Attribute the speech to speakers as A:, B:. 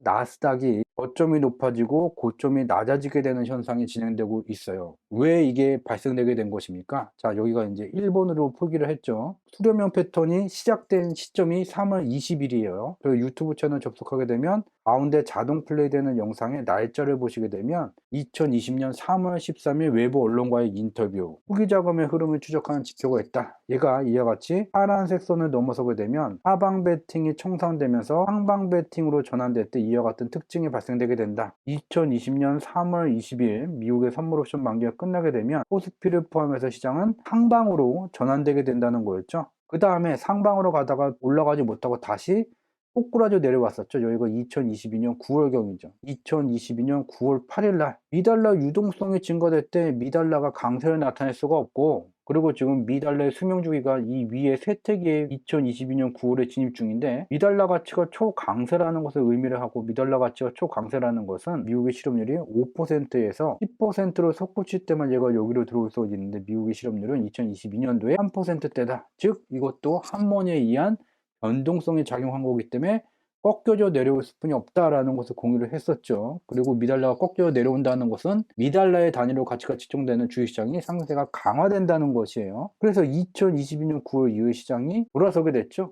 A: 나스닥이 저점이 높아지고 고점이 낮아지게 되는 현상이 진행되고 있어요. 왜 이게 발생되게 된 것입니까? 자, 여기가 이제 1번으로 표기를 했죠. 수렴형 패턴이 시작된 시점이 3월 20일이에요. 그리고 유튜브 채널 접속하게 되면 가운데 자동 플레이되는 영상의 날짜를 보시게 되면 2020년 3월 13일 외부 언론과의 인터뷰, 후기 자금의 흐름을 추적하는 지표가 있다. 얘가 이와 같이 파란색 선을 넘어서게 되면 하방 베팅이 청산되면서 상방 베팅으로 전환될 때 이와 같은 특징이 발생되게 된다. 2020년 3월 20일 미국의 선물 옵션 만기가 끝나게 되면 코스피를 포함해서 시장은 상방으로 전환되게 된다는 거였죠. 그 다음에 상방으로 가다가 올라가지 못하고 다시 꼬꾸라져 내려왔었죠. 여기가 2022년 9월경이죠. 2022년 9월 8일 날 미달러 유동성이 증가될 때 미달러가 강세를 나타낼 수가 없고 그리고 지금 미달러의 수명 주기가 이 위에 세태기에 2022년 9월에 진입 중인데 미달러 가치가 초강세라는 것을 의미를 하고 미달러 가치가 초강세라는 것은 미국의 실업률이 5%에서 10%로 솟구칠 때만 얘가 여기로 들어올 수가 있는데 미국의 실업률은 2022년도에 3%대다. 즉 이것도 한번에 의한 변동성이 작용한 거기 때문에 꺾여져 내려올 수뿐이 없다라는 것을 공유를 했었죠. 그리고 미달러가 꺾여 내려온다는 것은 미달러의 단위로 가치가 측정되는 주식시장이 상세가 강화된다는 것이에요. 그래서 2022년 9월 이후에 시장이 돌아서게 됐죠.